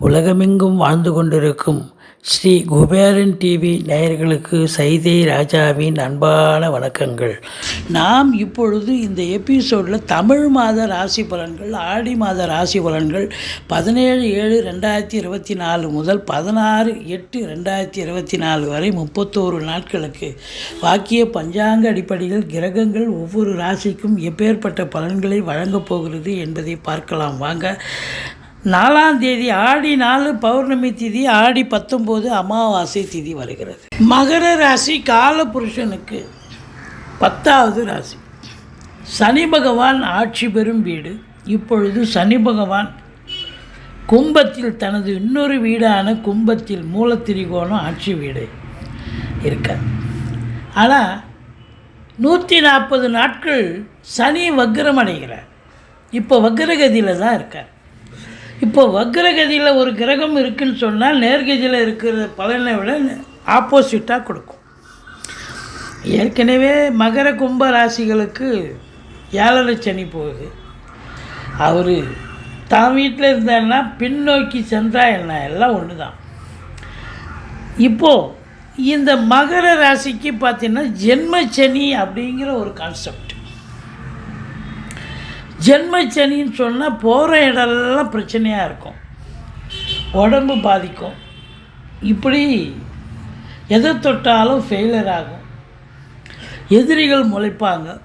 உலகமெங்கும் வாழ்ந்து கொண்டிருக்கும் ஸ்ரீ குபேரன் டிவி நேயர்களுக்கு சைதை ராஜாவின் அன்பான வணக்கங்கள். நாம் இப்பொழுது இந்த எபிசோடில் தமிழ் மாத ராசி பலன்கள் ஆடி மாத ராசி பலன்கள் பதினேழு ஏழு ரெண்டாயிரத்தி இருபத்தி நாலு முதல் பதினாறு எட்டு ரெண்டாயிரத்தி இருபத்தி நாலு வரை முப்பத்தோரு நாட்களுக்கு. வாக்கிய பஞ்சாங்க அடிப்படையில் கிரகங்கள் ஒவ்வொரு ராசிக்கும் எப்பேற்பட்ட பலன்களை வழங்கப் போகிறது என்பதை பார்க்கலாம். வாங்க நாலாம் தேதி ஆடி நாலு பௌர்ணமி திதி ஆடி பத்தொம்போது அமாவாசை திதி வருகிறது. மகர ராசி கால புருஷனுக்கு பத்தாவது ராசி. சனி பகவான் ஆட்சி பெறும் வீடு. இப்பொழுது சனி பகவான் கும்பத்தில் தனது இன்னொரு வீடான கும்பத்தில் மூலத்திரிகோணம் ஆட்சி வீடு இருக்கார். ஆனால் நூற்றி நாற்பது நாட்கள் சனி வக்ரம் அடைகிறார். இப்போ வக்ரகதியில் தான் இருக்கார். இப்போ வக்ரகதியில் ஒரு கிரகம் இருக்குன்னு சொன்னால் நேர்கதியில் இருக்கிற பலனை விட ஆப்போசிட்டாக கொடுக்கும். ஏற்கனவே மகர கும்ப ராசிகளுக்கு ஏழரை சனி போகுது. அவர் தான் வீட்டில் இருந்தாருன்னா பின்னோக்கி சென்றா என்ன? எல்லாம் ஒன்று தான் இப்போது இந்த மகர ராசிக்கு பார்த்தீங்கன்னா ஜென்மச்சனி அப்படிங்கிற ஒரு கான்செப்ட் ஜென்மச்சனின்னு சொன்னால் போகிற இடம்லாம் பிரச்சனையாக இருக்கும். உடம்பு பாதிக்கும். இப்படி எதை தொட்டாலும் ஃபெயிலியர் ஆகும். எதிரிகள் முளைப்பாங்க.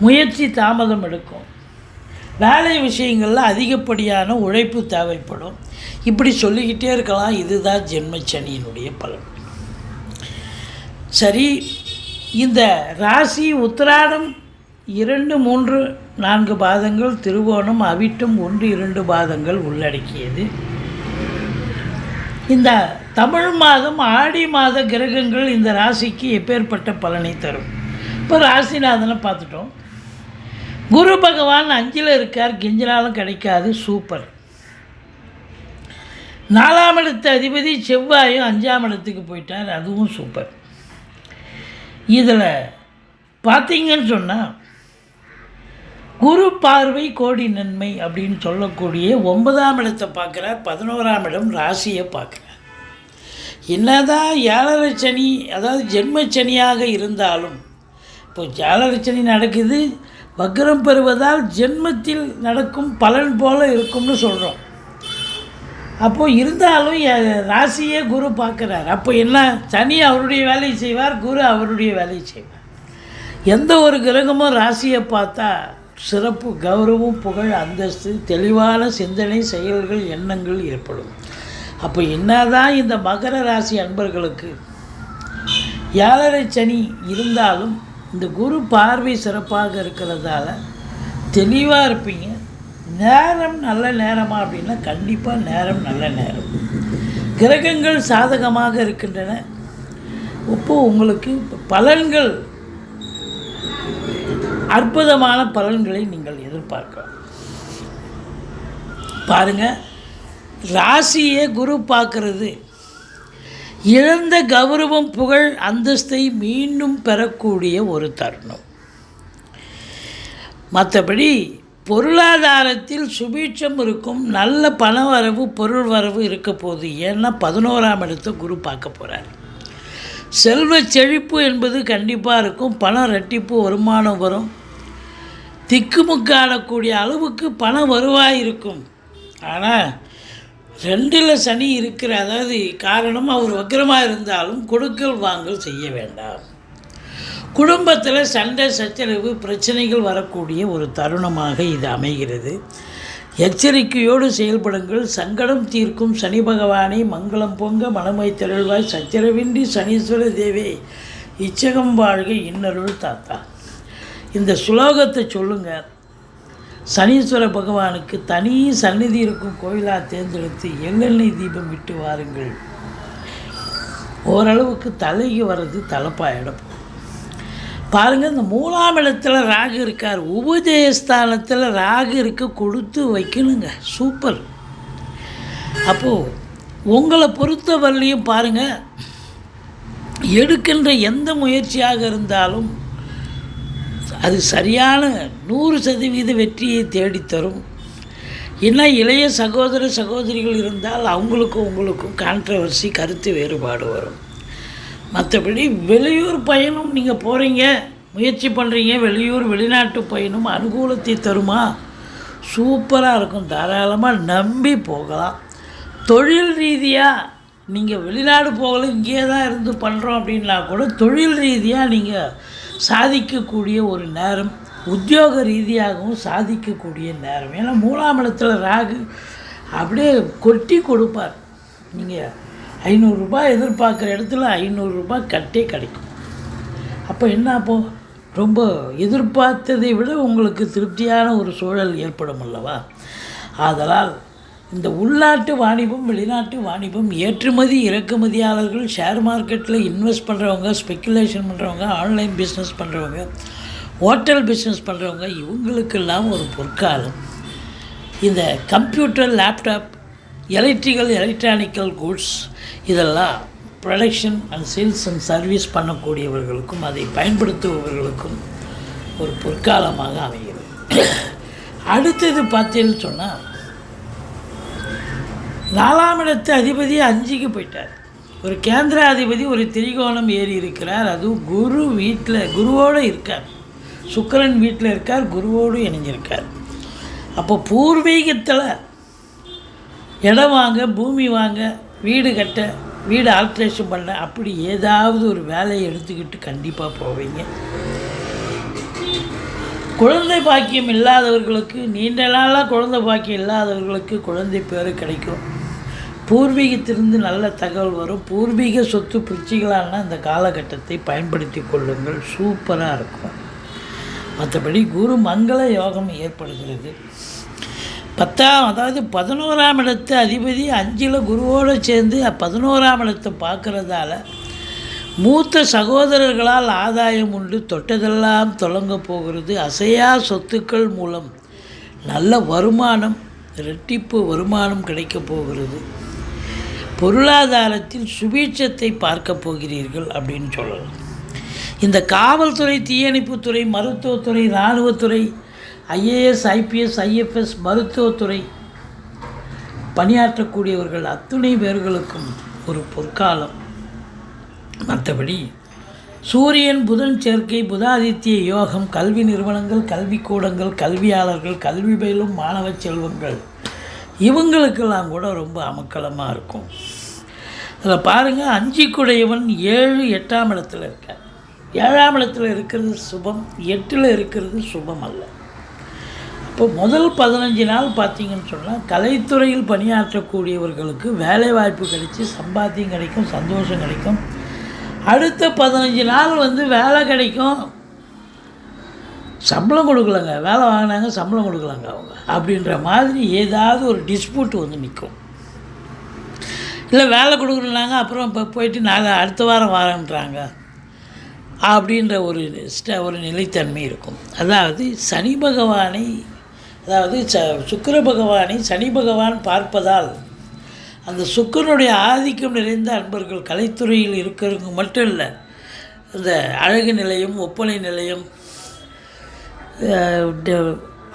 முயற்சி தாமதம் எடுக்கும். வேலை விஷயங்களில் அதிகப்படியான உழைப்பு தேவைப்படும். இப்படி சொல்லிக்கிட்டே இருக்கலாம். இதுதான் ஜென்மச்சனியினுடைய பலன். சரி இந்த ராசி உத்திராடம் இரண்டு மூன்று நான்கு பாதங்கள் திருவோணம் அவிட்டம் ஒன்று இரண்டு பாதங்கள் உள்ளடக்கியது. இந்த தமிழ் மாதம் ஆடி மாத கிரகங்கள் இந்த ராசிக்கு எப்பேற்பட்ட பலனை தரும்? இப்போ ராசிநாதனை பார்த்துட்டோம். குரு பகவான் அஞ்சில் இருக்கார் கெஞ்சினாலும் கிடைக்காது சூப்பர். நாலாம் இடத்து அதிபதி செவ்வாயும் அஞ்சாம் இடத்துக்கு போயிட்டார் அதுவும் சூப்பர். இதில் பார்த்தீங்கன்னு சொன்னால் குரு பார்வை கோடி நன்மை அப்படின்னு சொல்லக்கூடிய ஒன்பதாம் இடத்தை பார்க்குறார் பதினோராம் இடம் ராசியை பார்க்குறார். என்னதான் ஏழரை சனி அதாவது ஜென்மச்சனியாக இருந்தாலும் இப்போ ஏழரை சனி நடக்குது வக்ரம் பெறுவதால் ஜென்மத்தில் நடக்கும் பலன் போல இருக்கும்னு சொல்கிறோம் அப்போது இருந்தாலும் ராசியே குரு பார்க்குறார். அப்போ என்ன சனி அவருடைய வேலையை செய்வார் குரு அவருடைய வேலையை செய்வார். எந்த ஒரு கிரகமும் ராசியை பார்த்தா சிறப்பு கௌரவம் புகழ் அந்தஸ்து தெளிவான சிந்தனை செயல்கள் எண்ணங்கள் ஏற்படும். அப்போ என்னதான் இந்த மகர ராசி அன்பர்களுக்கு ஏழரை சனி இருந்தாலும் இந்த குரு பார்வை சிறப்பாக இருக்கிறதால தெளிவாக இருப்பீங்க. நேரம் நல்ல நேரமா அப்படின்னா கண்டிப்பாக நேரம் நல்ல நேரம். கிரகங்கள் சாதகமாக இருக்கின்றன. இப்போ உங்களுக்கு பலன்கள் அற்புதமான பலன்களை நீங்கள் எதிர்பார்க்கலாம். பாருங்க ராசியே குரு பார்க்கறது. இழந்த கௌரவம் புகழ் அந்தஸ்தை மீண்டும் பெறக்கூடிய ஒரு தருணம். மற்றபடி பொருளாதாரத்தில் சுபீட்சம் இருக்கும் நல்ல பண வரவு பொருள் வரவு இருக்க போகுது. ஏன்னா பதினோராம் இடத்தை குரு பார்க்க போகிறார் செல்வ செழிப்பு என்பது கண்டிப்பாக இருக்கும். பணம் ரெட்டிப்பு வருமானம் வரும். திக்குமுக்காடக்கூடிய அளவுக்கு பண வருவாய் இருக்கும் ஆனால் ரெண்டில் சனி இருக்கிற அதாவது காரணம் அவர் வக்கரமாக இருந்தாலும் கொடுக்கல் வாங்கல் செய்ய வேண்டாம். குடும்பத்தில் சண்டை சச்சரவு பிரச்சனைகள் வரக்கூடிய ஒரு தருணமாக இது அமைகிறது. எச்சரிக்கையோடு செயல்படுங்கள். சங்கடம் தீர்க்கும். சனி பகவானை மங்களம் பொங்க மனமை திரள்வாய். சச்சரவின்றி சனீஸ்வர தேவே இச்சகம் வாழ்க இன்னருள் தாத்தா. இந்த சுலோகத்தை சொல்லுங்கள் சனீஸ்வர பகவானுக்கு தனி சந்நிதி இருக்கும் கோயிலாக தேர்ந்தெடுத்து எள்ளெண்ணெய் தீபம் விட்டு வாருங்கள். ஓரளவுக்கு தலைக்கு வர்றது தலைப்பாயிடம் பாருங்கள் இந்த மூணாம் இடத்துல ராகு இருக்கார். உபஜயஸ்தானத்தில் ராகு இருக்க கொடுத்து வைக்கணுங்க. சூப்பர் அப்போது உங்களை பொறுத்தவரையிலையும் பாருங்கள் எடுக்கின்ற எந்த முயற்சியாக இருந்தாலும் அது சரியான நூறு சதவீத வெற்றியை தேடித்தரும். இன்னும் இளைய சகோதர சகோதரிகள் இருந்தால் அவங்களுக்கும் உங்களுக்கும் கான்ட்ரவர்சி கருத்து வேறுபாடு வரும். மற்றபடி வெளியூர் பயணம் நீங்கள் போகிறீங்க முயற்சி பண்ணுறீங்க வெளியூர் வெளிநாட்டு பயணம் அனுகூலத்தை தருமா? சூப்பராக இருக்கும். தாராளமாக நம்பி போகலாம். தொழில் ரீதியாக நீங்கள் வெளிநாடு போகல இங்கேயே தான் இருந்து பண்ணுறோம் அப்படின்னா கூட தொழில் ரீதியாக நீங்கள் சாதிக்கக்கூடிய ஒரு நேரம் உத்தியோக ரீதியாகவும் சாதிக்கக்கூடிய நேரம். ஏன்னா மூணாம் இடத்துல ராகு அப்படியே கொட்டி கொடுப்பார். நீங்கள் ஐநூறுரூபா எதிர்பார்க்குற இடத்துல ஐநூறுரூபா கட்டே கிடைக்கும். அப்போ என்ன அப்போ? ரொம்ப எதிர்பார்த்ததை விட உங்களுக்கு திருப்தியான ஒரு சூழல் ஏற்படும் அல்லவா? ஆதலால் இந்த உள்நாட்டு வாணிபம் வெளிநாட்டு வாணிபம் ஏற்றுமதி இறக்குமதியாளர்கள் ஷேர் மார்க்கெட்டில் இன்வெஸ்ட் பண்ணுறவங்க ஸ்பெக்குலேஷன் பண்ணுறவங்க ஆன்லைன் பிஸ்னஸ் பண்ணுறவங்க ஹோட்டல் பிஸ்னஸ் பண்ணுறவங்க இவங்களுக்கெல்லாம் ஒரு பொற்காலம். இந்த computer laptop electrical electronical goods இதெல்லாம் production and sales and service பண்ணக்கூடியவர்களுக்கும் அதை பயன்படுத்துபவர்களுக்கும் ஒரு பொற்காலமாக அமைகிறது. அடுத்தது பார்த்தீங்கன்னு சொன்னால் நாலாம் இடத்து அதிபதி அஞ்சுக்கு போயிட்டார். ஒரு கேந்திராதிபதி ஒரு திரிகோணம் ஏறி இருக்கிறார். அதுவும் குரு வீட்டில் குருவோடு இருக்கார். சுக்கிரன் வீட்டில் இருக்கார் குருவோடு இணைஞ்சிருக்கார். அப்போ பூர்வீகத்தில் இடம் வாங்க பூமி வாங்க வீடு கட்ட வீடு ஆல்ட்ரேஷன் பண்ண அப்படி ஏதாவது ஒரு வேலையை எடுத்துக்கிட்டு கண்டிப்பாக போவீங்க. குழந்தை பாக்கியம் இல்லாதவர்களுக்கு நீண்ட நாளாக குழந்தை பாக்கியம் இல்லாதவர்களுக்கு குழந்தை பேர் கிடைக்கும். பூர்வீகத்திலிருந்து நல்ல தகவல் வரும். பூர்வீக சொத்து பிரிச்சிகளான இந்த காலகட்டத்தை பயன்படுத்தி கொள்ளுங்கள். சூப்பராக இருக்கும். மற்றபடி குரு மங்கள யோகம் ஏற்படுகிறது. பத்தாம் அதாவது பதினோராம் இடத்து அதிபதி அஞ்சில் குருவோடு சேர்ந்து பதினோராம் இடத்தை பார்க்குறதால மூத்த சகோதரர்களால் ஆதாயம் உண்டு. தொட்டதெல்லாம் தொடங்க போகிறது. அசையா சொத்துக்கள் மூலம் நல்ல வருமானம் ரெட்டிப்பு வருமானம் கிடைக்கப் போகிறது. பொருளாதாரத்தில் சுபீட்சத்தை பார்க்க போகிறீர்கள் அப்படின்னு சொல்லலாம் இந்த காவல்துறை தீயணைப்புத்துறை மருத்துவத்துறை இராணுவத்துறை ஐஏஎஸ் ஐபிஎஸ் ஐஎஃப்எஸ் மருத்துவத்துறை பணியாற்றக்கூடியவர்கள் அத்துணை பேர்களுக்கும் ஒரு பொற்காலம். மற்றபடி சூரியன் புதன் சேர்க்கை புதாதித்ய யோகம் கல்வி நிறுவனங்கள் கல்விக்கூடங்கள் கல்வியாளர்கள் கல்வி பயிலும் மாணவ செல்வங்கள் இவங்களுக்கெல்லாம் கூட ரொம்ப அமக்கலமாக இருக்கும். அதில் பாருங்கள் அஞ்சு குடையவன் ஏழு எட்டாம் இடத்துல இருக்க ஏழாம் இடத்துல இருக்கிறது சுபம் எட்டில் இருக்கிறது சுபம் அல்ல. இப்போ முதல் பதினஞ்சு நாள் பார்த்தீங்கன்னு சொன்னால் கலைத்துறையில் பணியாற்றக்கூடியவர்களுக்கு வேலை வாய்ப்பு கிடைச்சி சம்பாத்தியம் கிடைக்கும் சந்தோஷம் கிடைக்கும். அடுத்த பதினஞ்சு நாள் வந்து வேலை கிடைக்கும். சம்பளம் கொடுக்கலங்க. வேலை வாங்கினாங்க சம்பளம் கொடுக்கலங்க அவங்க. அப்படின்ற மாதிரி ஏதாவது ஒரு டிஸ்பியூட் வந்து நிற்கும் இல்லை வேலை கொடுக்குறாங்க அப்புறம் இப்போ போயிட்டு நாங்கள் அடுத்த வாரம் வரேன்றாங்க அப்படின்ற ஒரு ஸ்ட ஒரு நிலைத்தன்மை இருக்கும். அதாவது சனி பகவானை அதாவது ச சுக்கர பகவானை சனி பகவான் பார்ப்பதால் அந்த சுக்கரனுடைய ஆதிக்கம் நிறைந்த அன்பர்கள் கலைத்துறையில் இருக்கிறவங்க மட்டும் இல்லை இந்த அழகு நிலையம் ஒப்பனை நிலையம்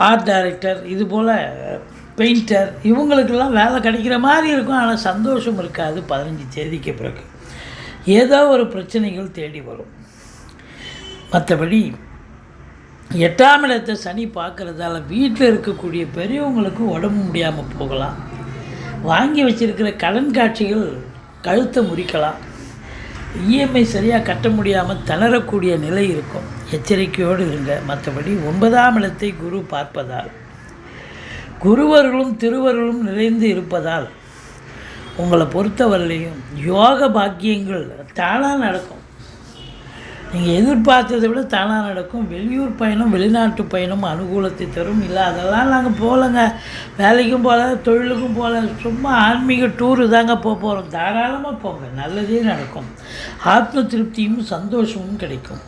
ஆர்ட் டைரக்டர் இது போல் பெயிண்டர் இவங்களுக்கெல்லாம் வேலை கிடைக்கிற மாதிரி இருக்கும். ஆனால் சந்தோஷம் இருக்காது. பதினஞ்சு தேதிக்கு பிறகு. ஏதோ ஒரு பிரச்சனைகள் தேடி வரும். மற்றபடி எட்டாம் இடத்தை சனி பார்க்குறதால வீட்டில் இருக்கக்கூடிய பெரியவங்களுக்கு உடம்பு முடியாமல் போகலாம். வாங்கி வச்சிருக்கிற கடன் காட்சிகள் கழுத்தை முறிக்கலாம். இஎம்ஐ சரியாக கட்ட முடியாமல் திணறக்கூடிய நிலை இருக்கும். எச்சரிக்கையோடு இருங்க மற்றபடி ஒன்பதாம் இடத்தை குரு பார்ப்பதால் குருவர்களும் திருவர்களும் நிறைந்து இருப்பதால் உங்களை பொறுத்தவரையிலையும் யோக பாக்கியங்கள் தானாக நடக்கும். நீங்கள் எதிர்பார்த்ததை விட தானாக நடக்கும். வெளியூர் பயணம் வெளிநாட்டு பயணம் அனுகூலத்தை தரும். இல்லை அதெல்லாம் நாங்கள் போகலங்க. வேலைக்கும் போகல தொழிலுக்கும் போகல. சும்மா ஆன்மீக டூரு தாங்க போக போகிறோம் தாராளமாக போங்க. நல்லதே நடக்கும். ஆத்ம திருப்தியும் சந்தோஷமும் கிடைக்கும்.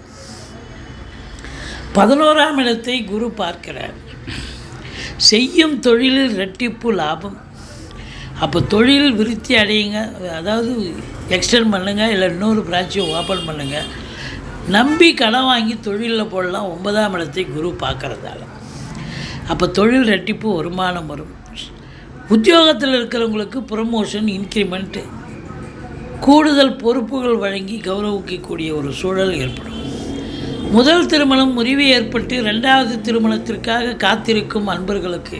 பதினோராம் இடத்தை குரு பார்க்கிறார். செய்யும் தொழிலில் ரெட்டிப்பு லாபம். அப்போ தொழில் விருத்தி அடையுங்க அதாவது எக்ஸ்டெண்ட் பண்ணுங்கள் இல்லை இன்னொரு பிரான்ச்சை ஓப்பன் பண்ணுங்கள் நம்பி கடன் வாங்கி தொழிலில் போடலாம் ஒன்பதாம் இடத்தை குரு பார்க்குறதால. அப்போ தொழில் ரெட்டிப்பு வருமானம் வரும். உத்தியோகத்தில் இருக்கிறவங்களுக்கு ப்ரொமோஷன் இன்க்ரிமெண்ட்டு கூடுதல் பொறுப்புகள் வழங்கி கௌரவிக்கக்கூடிய ஒரு சூழல் ஏற்படும். முதல் திருமணம் முறிவு ஏற்பட்டு ரெண்டாவது திருமணத்திற்காக காத்திருக்கும் அன்பர்களுக்கு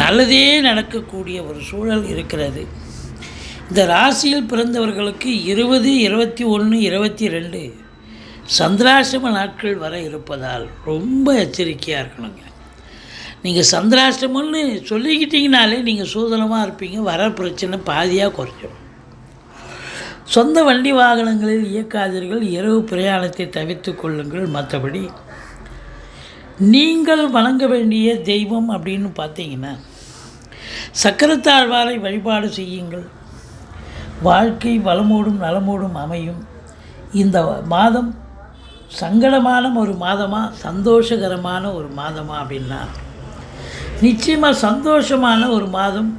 நல்லதே நடக்கக்கூடிய ஒரு சூழல் இருக்கிறது. இந்த ராசியில் பிறந்தவர்களுக்கு இருபது இருபத்தி ஒன்று இருபத்தி ரெண்டு சந்திராசிரம நாட்கள் வர இருப்பதால் ரொம்ப எச்சரிக்கையாக இருக்கணுங்க. நீங்கள் சந்திராஷ்டமம்னு சொல்லிக்கிட்டீங்கனாலே நீங்கள் சூதனமாக இருப்பீங்க வர பிரச்சனை பாதியாக குறைஞ்சிடும். சொந்த வண்டி வாகனங்களில் இயக்காதீர்கள். இரவு பிரயாணத்தை தவிர்த்து கொள்ளுங்கள். மற்றபடி நீங்கள் வணங்க வேண்டிய தெய்வம் அப்படின்னு பார்த்தீங்கன்னா சக்கரத்தாழ்வாரை வழிபாடு செய்யுங்கள். வாழ்க்கை வளமோடும் நலமோடும் அமையும். இந்த மாதம் சங்கடமான ஒரு மாதமா சந்தோஷகரமான ஒரு மாதமா அப்படின்னா நிச்சயமாக சந்தோஷமான ஒரு மாதம்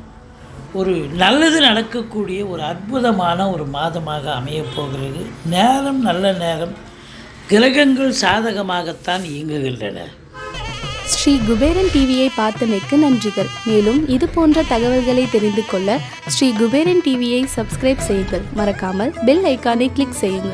ஒரு நல்லது நடக்கக்கூடிய ஒரு அற்புதமான ஒரு மாதமாக அமையப்போகிறது நேரம் நல்ல நேரம் கிரகங்கள் சாதகமாகத்தான் இயங்குகின்றன. ஸ்ரீ குபேரன் டிவியை பார்த்தமைக்கு நன்றிகள். மேலும் இது போன்ற தகவல்களை தெரிந்து கொள்ள ஸ்ரீ குபேரன் டிவியை சப்ஸ்கிரைப் செய்யுங்கள். மறக்காமல் பெல் ஐக்கானை கிளிக் செய்யுங்கள்.